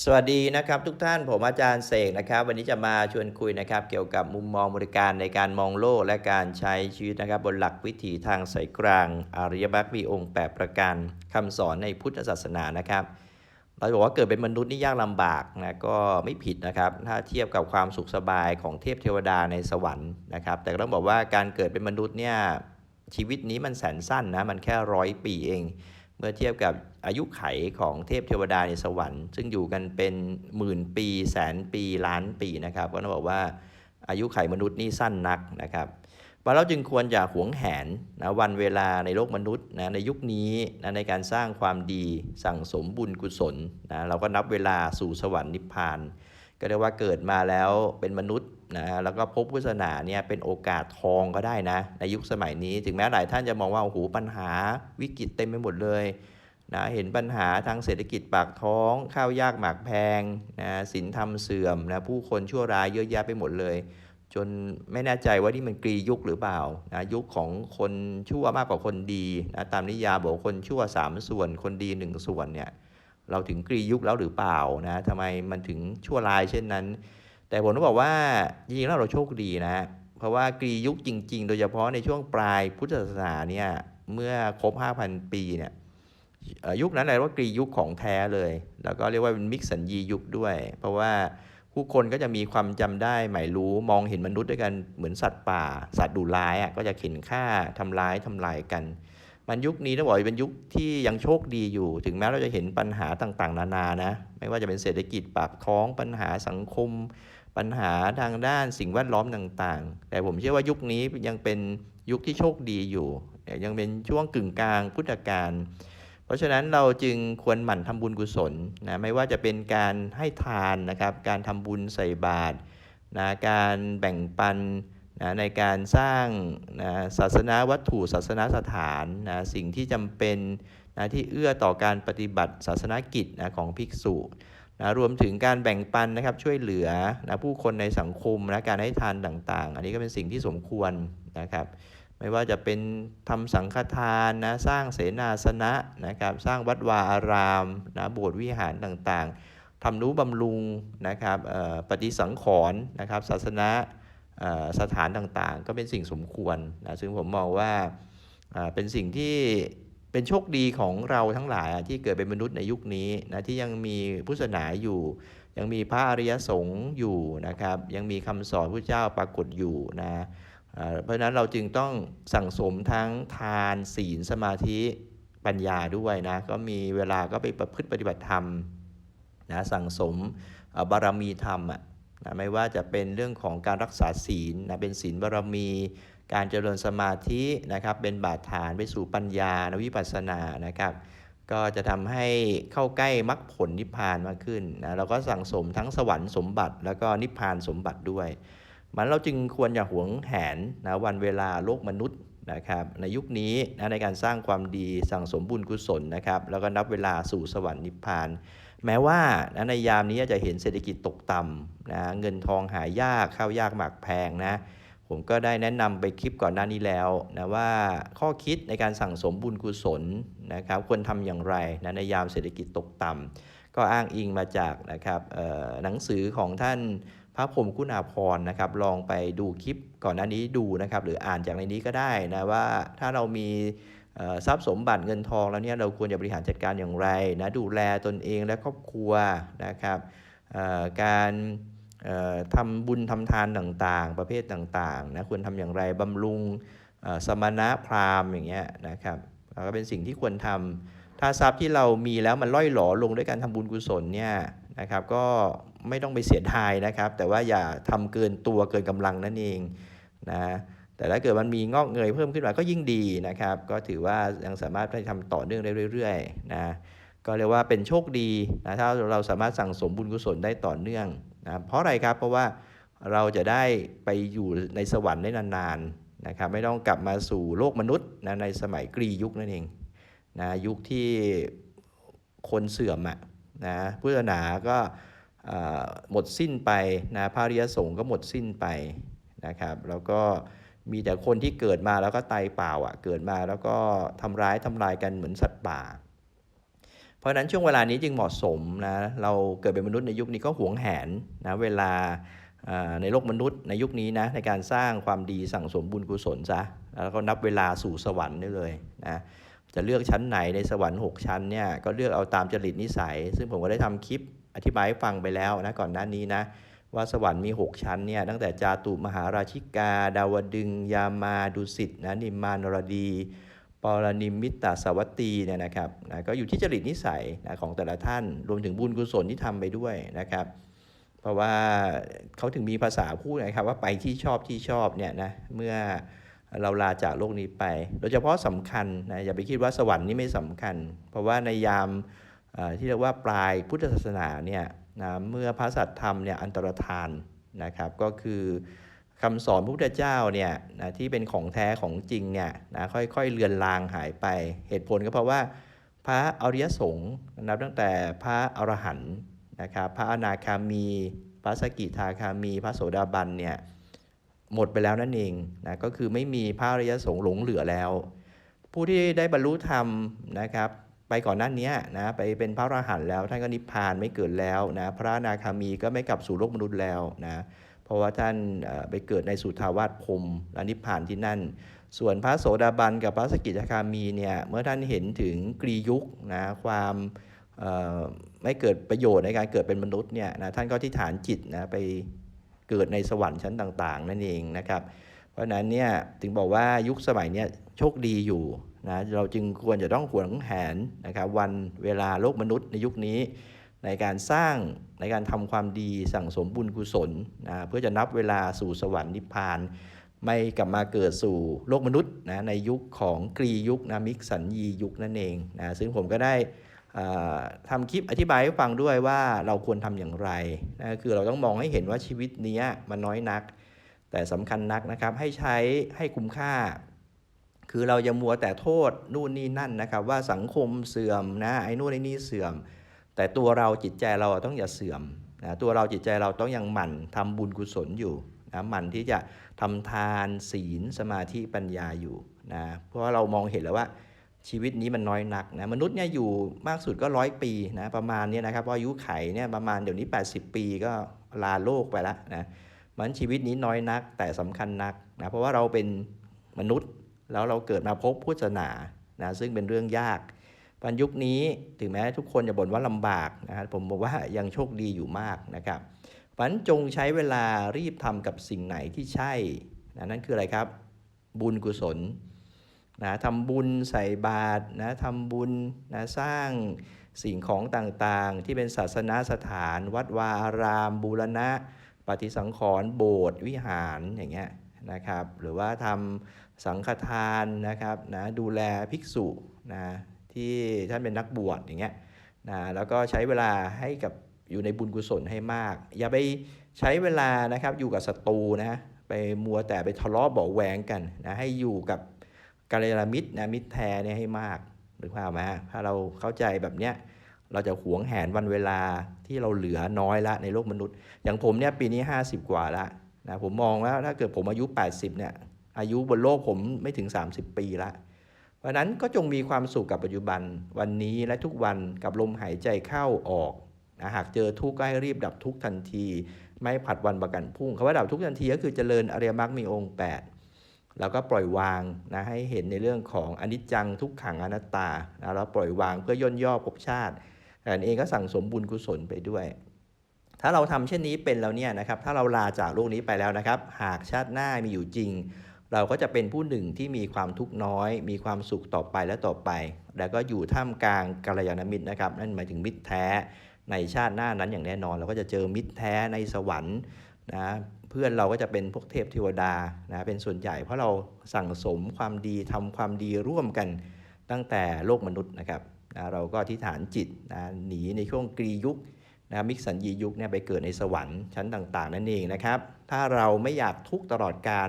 สวัสดีนะครับทุกท่านผมอาจารย์เสกนะครับ วันนี้จะมาชวนคุยนะครับเกี่ยวกับมุมมองบริการในการมองโลกและการใช้ชีวิตนะครับ บนหลักวิถีทางสายกลางอริยมรรคมีองค์ 8 ประการคำสอนในพุทธศาสนานะครับ เราบอกว่าเกิดเป็นมนุษย์นี่ยากลำบากนะก็ไม่ผิดนะครับ ถ้าเทียบกับความสุขสบายของเทพเทวดาในสวรรค์นะครับ แต่ก็ต้องบอกว่าการเกิดเป็นมนุษย์เนี่ยชีวิตนี้มันแสนสั้นนะมันแค่ร้อยปีเอง มื่อเทียบกับอายุไขของเทพเทวดาในสวรรค์ ซึ่งอยู่กันเป็นหมื่นปีแสนปีล้านปีนะครับก็ต้องบอกว่าอายุไขมนุษย์นี่สั้นนักนะครับว่เราจึงควรจะหวงแหนนะวันเวลาในโลกมนุษย์นะในยุคนี้นะในการสร้างความดีสั่งสมบุญกุศลนะเราก็นับเวลาสู่สวรรค์นิพพาน ก็เรียกว่าเกิดมาแล้วเป็นมนุษย์ นะแล้วก็พบพุทธศาสนาเนี่ยเป็นโอกาสทองก็ได้นะ ในยุคสมัยนี้ ถึงแม้หลายท่านจะมองว่าโอ้โหปัญหาวิกฤตเต็มไปหมดเลยนะเห็นปัญหาทางเศรษฐกิจปากท้อง ข้าวยากหมากแพงนะสินธรรมเสื่อมนะผู้คนชั่วร้ายเยอะแยะไปหมดเลย จนไม่แน่ใจว่านี่มันกรียุคหรือเปล่านะยุคของคนชั่วมากกว่าคนดีนะตามนิยามบอกคนชั่วสามส่วนคนดีหนึ่งส่วนเนี่ยเราถึงกรียุคแล้วหรือเปล่านะทำไมมันถึงชั่วร้ายเช่นนั้น แต่ผมต้องบอกว่าจริงๆแล้วเราโชคดีนะเพราะว่ากรียุคจริง ๆ โดยเฉพาะในช่วงปลายพุทธศาสนาเนี่ยเมื่อครบ 5,000 ปีเนี่ยยุคนั้นเรียกว่ากรียุคของแท้เลย แล้วก็เรียกว่าเป็นมิกสัญญียุคด้วย เพราะว่าผู้คนก็จะมีความจำได้หมายรู้มองเห็นมนุษย์ด้วยกันเหมือนสัตว์ป่า สัตว์ดุร้ายอะก็จะเข็นฆ่าทำร้ายทำลายกัน มันยุคนี้ต้องบอกว่าเป็นยุคที่ยังโชคดีอยู่ ถึงแม้เราจะเห็นปัญหาต่างๆ นานานะ ไม่ว่าจะเป็นเศรษฐกิจปากท้องปัญหาสังคม ปัญหาทางด้านสิ่งแวดล้อมต่างๆ แต่ผมเชื่อว่ายุคนี้ยังเป็นยุคที่โชคดีอยู่ ยังเป็นช่วงกึ่งกลางพุทธกาลเพราะฉะนั้นเราจึงควรหมั่นทำบุญกุศลนะไม่ว่าจะเป็นการให้ทานนะครับการทำบุญใส่บาตรนะการแบ่งปันนะในการสร้างนะศาสนาวัตถุศาสนาสถานนะสิ่งที่จำเป็นนะที่เอื้อต่อการปฏิบัติศาสนกิจนะของภิกษุ นะรวมถึงการแบ่งปันนะครับช่วยเหลือนะผู้คนในสังคมนะการให้ทานต่างๆ อันนี้ก็เป็นสิ่งที่สมควรนะครับ ไม่ว่าจะเป็นทำสังฆทานนะสร้างเสนาสนะนะครับ สร้างวัดวาอารามนะโบสถ์วิหารต่างๆทำนุบำรุงนะครับปฏิสังขรณ์นะครับ ศาสนาสถานต่างๆ ก็เป็นสิ่งสมควรนะซึ่งผมมองว่าเป็นสิ่งที่ เป็นโชคดีของเราทั้งหลายที่เกิดเป็นมนุษย์ในยุคนี้นะที่ยังมีพุทธศาสนาอยู่ ยังมีพระอริยสงฆ์อยู่นะครับ ยังมีคำสอนพระเจ้าปรากฏอยู่นะเพราะฉะนั้นเราจึงต้องสั่งสมทั้งทานศีลสมาธิปัญญาด้วยนะก็มีเวลาก็ไปประพฤติปฏิบัติธรรมนะสั่งสมบารมีธรรมอะนะไม่ว่าจะเป็นเรื่องของการรักษาศีลนะเป็นศีลบารมี การเจริญสมาธินะครับเป็นบาดฐานไปสู่ปัญญานวิปัสสนานะครับก็จะทำให้เข้าใกล้มรรคผลนิพพานมากขึ้นนะเราก็สั่งสมทั้งสวรรค์สมบัติ แล้วก็นิพพานสมบัติด้วย มันเราจึงควรอย่าหวงแหนนะวันเวลาโลกมนุษย์นะครับในยุคนี้นะในการสร้างความดีสั่งสมบุญกุศลนะครับแล้วก็นับเวลาสู่สวรรค์นิพพาน แม้ว่านะในยามนี้จะเห็นเศรษฐกิจตกต่ำนะเงินทองหายากข้าวยากหมากแพงนะ ผมก็ได้แนะนำไปคลิปก่อนหน้านี้แล้วนะว่าข้อคิดในการสั่งสมบุญกุศลนะครับควรทำอย่างไรนะในยามเศรษฐกิจตกต่ำก็อ้างอิงมาจากนะครับหนังสือของท่านพระพรมคุณาภรนะครับลองไปดูคลิปก่อนหน้านี้ดูนะครับหรืออ่านจากในนี้ก็ได้นะว่าถ้าเรามีทรัพย์สมบัติเงินทองแล้วเนี่ยเราควรจะบริหารจัดการอย่างไรนะดูแลตนเองและครอบครัวนะครับการ ทำบุญทำทานต่างๆ ประเภทต่างๆนะควรทำอย่างไรบำรุงสมณะพราหมณ์อย่างเงี้ยนะครับก็เป็นสิ่งที่ควรทำถ้าทรัพย์ที่เรามีแล้วมันล่อยหลอลงด้วยการทำบุญกุศลเนี่ยนะครับก็ไม่ต้องไปเสียดายนะครับ แต่ว่าอย่าทำเกินตัวเกินกำลังนั่นเองนะแต่ถ้าเกิดมันมีงอกเงยเพิ่มขึ้นมาก็ยิ่งดีนะครับ ก็ถือว่ายังสามารถไปทำต่อเนื่องได้เรื่อยๆนะก็เรียกว่าเป็นโชคดีนะถ้าเราสามารถสั่งสมบุญกุศลได้ต่อเนื่อง นะเพราะอะไรครับเพราะว่าเราจะได้ไปอยู่ในสวรรค์ได้นานๆนะครับไม่ต้องกลับมาสู่โลกมนุษย์นะในสมัยกรียุคนั่นเองนะยุคที่คนเสื่อมอะนะพุทธศาสนาก็หมดสิ้นไปนะพระริยสงฆ์ก็หมดสิ้นไปนะครับแล้วก็มีแต่คนที่เกิดมาแล้วก็ตายเปล่าอะเกิดมาแล้วก็ทำร้ายทำลายกันเหมือนสัตว์ป่า เพราะฉะนั้นช่วงเวลานี้จึงเหมาะสมนะเราเกิดเป็นมนุษย์ในยุคนี้ก็หวงแหนนะเวลาในโลกมนุษย์ในยุคนี้นะในการสร้างความดีสั่งสมบุญกุศลซะแล้วก็นับเวลาสู่สวรรค์ได้เลยนะจะเลือกชั้นไหนในสวรรค์ 6 ชั้นเนี่ยก็เลือกเอาตามจริตนิสัย ซึ่งผมก็ได้ทำคลิปอธิบายให้ฟังไปแล้วนะก่อนหน้านี้นะว่าสวรรค์มี 6 ชั้นเนี่ยตั้งแต่จาตุมหาราชิกา ดาวดึง ยามาดุสิตนะนิมานรดี ปรนิมิตตสวัตตีเนี่ยนะครับนะก็อยู่ที่จริตนิสัยนะของแต่ละท่าน รวมถึงบุญกุศลที่ทำไปด้วยนะครับ เพราะว่าเขาถึงมีภาษาพูดนะครับว่าไปที่ชอบที่ชอบเนี่ยนะเมื่อเราลาจากโลกนี้ไป โดยเฉพาะสำคัญนะอย่าไปคิดว่าสวรรค์นี่ไม่สำคัญ เพราะว่าในยามที่เรียกว่าปลายพุทธศาสนาเนี่ยนะเมื่อพระสัตธรรมเนี่ยอันตรธานนะครับก็คือ คำสอนพระพุทธเจ้าเนี่ยนะที่เป็นของแท้ของจริงเนี่ยนะค่อยๆเลือนลางหายไป เหตุผลก็เพราะว่า พระอริยสงฆ์นับตั้งแต่พระอรหันต์นะครับพระอนาคามี พระสกิทาคามี พระโสดาบันเนี่ยหมดไปแล้วนั่นเองนะก็คือไม่มีพระอริยสงฆ์หลงเหลือแล้ว ผู้ที่ได้บรรลุธรรมนะครับไปก่อนหน้านี้นะไปเป็นพระอรหันต์แล้วท่านก็นิพพานไม่เกิดแล้วนะพระอนาคามีก็ไม่กลับสู่โลกมนุษย์แล้วนะ ราะว่าท่านไปเกิดในสุทาวาสพรมและนิพพานที่นั่น ส่วนพระโสดาบันกับพระสกิทาคามีเนี่ยเมื่อท่านเห็นถึงกรียุคนะความไม่เกิดประโยชน์ในการเกิดเป็นมนุษย์เนี่ยนะท่านก็ที่ฐานจิตนะไปเกิดในสวรรค์ชั้นต่าง ๆ นั่นเองนะครับ เพราะฉะนั้นเนี่ยถึงบอกว่ายุคสมัยเนี้ยโชคดีอยู่นะเราจึงควรจะต้องหวงแหนนะครับวันเวลาโลกมนุษย์ในยุคนี้ ในการสร้างในการทำความดีสั่งสมบุญกุศลนะเพื่อจะนับเวลาสู่สวรรค์นิพพาน ไม่กลับมาเกิดสู่โลกมนุษย์นะในยุคของกรียุคนะมิกสัญญียุคนั่นเองนะซึ่งผมก็ได้ทำคลิปอธิบายให้ฟังด้วยว่าเราควรทำอย่างไรนะคือเราต้องมองให้เห็นว่าชีวิตนี้มันน้อยนัก แต่สำคัญนักนะครับให้ใช้ให้คุ้มค่า คือเราอย่ามัวแต่โทษนู่นนี่นั่นนะครับ ว่าสังคมเสื่อมนะไอ้นู่นไอ้นี่เสื่อม แต่ตัวเราจิตใจเราต้องอย่าเสื่อมนะตัวเราจิตใจเราต้องยังหมั่นทำบุญกุศลอยู่นะหมั่นที่จะทำทานศีลสมาธิปัญญาอยู่นะเพราะว่าเรามองเห็นแล้วว่าชีวิตนี้มันน้อยนักนะมนุษย์เนี่ยอยู่มากสุดก็ร้อยปีนะประมาณเนี้ยนะครับเพราะอายุไขเนี่ยประมาณเดี๋ยวนี้ 80 ปีก็ลาโลกไปแล้วนะมันชีวิตนี้น้อยนักแต่สำคัญนักนะเพราะว่าเราเป็นมนุษย์แล้วเราเกิดมาพบพุทธศาสนานะซึ่งเป็นเรื่องยาก ปันยุคนี้ถึงแม้ทุกคนจะบ่นว่าลำบากนะครับผมบอกว่ายังโชคดีอยู่มากนะครับปันจงใช้เวลารีบทำกับสิ่งไหนที่ใช่นะนั่นคืออะไรครับ บุญกุศลนะทำบุญใส่บาตรนะทำบุญนะสร้างสิ่งของต่างๆ ที่เป็นศาสนาสถาน วัดวาอาราม บูรณะ ปฏิสังขรณ์โบสถ์วิหารอย่างเงี้ยนะครับ หรือว่าทำสังฆทานนะครับนะดูแลภิกษุนะ ที่ท่านเป็นนักบวชอย่างเงี้ยนะแล้วก็ใช้เวลาให้กับอยู่ในบุญกุศลให้มาก อย่าไปใช้เวลานะครับอยู่กับศัตรูนะไปมัวแต่ไปทะเลาะเบาแหวงกันนะให้อยู่กับกัลยาณมิตรนะมิตรแท้เนี่ยให้มากหรือเปล่าไหมถ้าเราเข้าใจแบบเนี้ยเราจะหวงแหนวันเวลาที่เราเหลือน้อยละในโลกมนุษย์ อย่างผมเนี่ยปีนี้ 50 กว่าละนะผมมองว่าถ้าเกิดผมอายุ 80เนี่ยอายุบนโลกผมไม่ถึง 30 ปีละ เพราะนั้นก็จงมีความสุขกับปัจจุบันวันนี้และทุกวันกับลมหายใจเข้าออกนะหากเจอทุกข์ก็ให้รีบดับทุกข์ทันที ไม่ผัดวันประกันพรุ่งคำว่าดับทุกข์ทันทีก็คือเจริญอริยมรรคมีองค์ 8 แล้วก็ปล่อยวางนะให้เห็นในเรื่องของอนิจจังทุกขังอนัตตานะแล้วปล่อยวางเพื่อย่นย่อภพชาติแต่เองก็สั่งสมบุญกุศลไปด้วย ถ้าเราทำเช่นนี้เป็นแล้วเนี่ยนะครับถ้าเราลาจากโลกนี้ไปแล้วนะครับ หากชาติหน้ามีอยู่จริง เราก็จะเป็นผู้หนึ่งที่มีความทุกข์น้อย มีความสุขต่อไปและต่อไป แล้วก็อยู่ท่ามกลางกัลยาณมิตรนะครับ นั่นหมายถึงมิตรแท้ในชาติหน้านั้นอย่างแน่นอน เราก็จะเจอมิตรแท้ในสวรรค์นะเพื่อนเราก็จะเป็นพวกเทพเทวดานะเป็นส่วนใหญ่เพราะเราสั่งสมความดีทำความดีร่วมกันตั้งแต่โลกมนุษย์นะครับนะเราก็อธิษฐานจิตนะหนีในช่วงกรียุคนะมิกสัญญียุคเนี่ยไปเกิดในสวรรค์ชั้นต่างๆ นั่นเองนะครับ ถ้าเราไม่อยากทุกข์ตลอดการ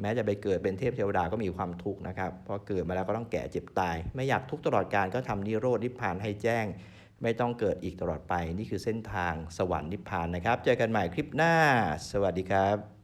แม้จะไปเกิดเป็นเทพเทวดาก็มีความทุกข์นะครับเพราะเกิดมาแล้วก็ต้องแก่เจ็บตาย ไม่อยากทุกข์ตลอดการก็ทำนิโรธนิพพานให้แจ้ง ไม่ต้องเกิดอีกตลอดไป นี่คือเส้นทางสวรรค์นิพพานนะครับ เจอกันใหม่คลิปหน้า สวัสดีครับ